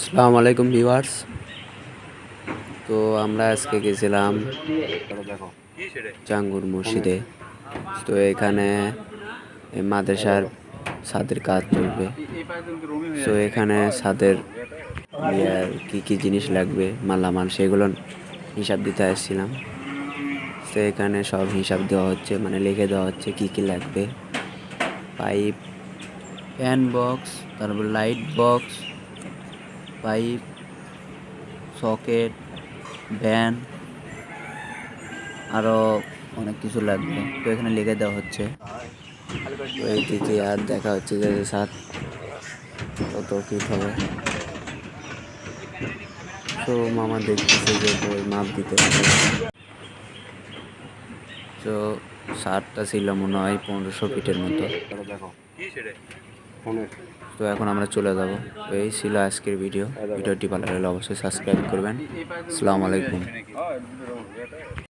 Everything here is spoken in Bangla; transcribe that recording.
আসসালামু আলাইকুম ভিউয়ার্স। তো আমরা আজকে গেছিলাম চাঙ্গুর মসজিদে। তো এখানে মাদ্রাসার ছাদের কাজ চলবে। তো এখানে ছাদের ইয়ার কী কী জিনিস লাগবে, মালামাল সেগুলো হিসাব দিতে আসছিলাম। তো এখানে সব হিসাব দেওয়া হচ্ছে মানে লিখে দেওয়া হচ্ছে কী কী লাগবে। পাইপ ফ্যান বক্স তারপর light box pipe, socket, van আরও অনেক কিছু লাগবে। তো এখানে লিখে দেওয়া হচ্ছে। এইদিকে আর দেখা হচ্ছে যে সাত কত ফিট হবে। তো মামা দেখতেছে যে বই মাপ দিতে। তো সারটা ছিল মনে হয় পনেরোশো ফিটের মতো। তো এখন আমরা চলে যাব। এই ছিল আজকের ভিডিও ভিডিওটি ভালো লাগলে অবশ্যই সাবস্ক্রাইব করবেন। আসসালামু আলাইকুম।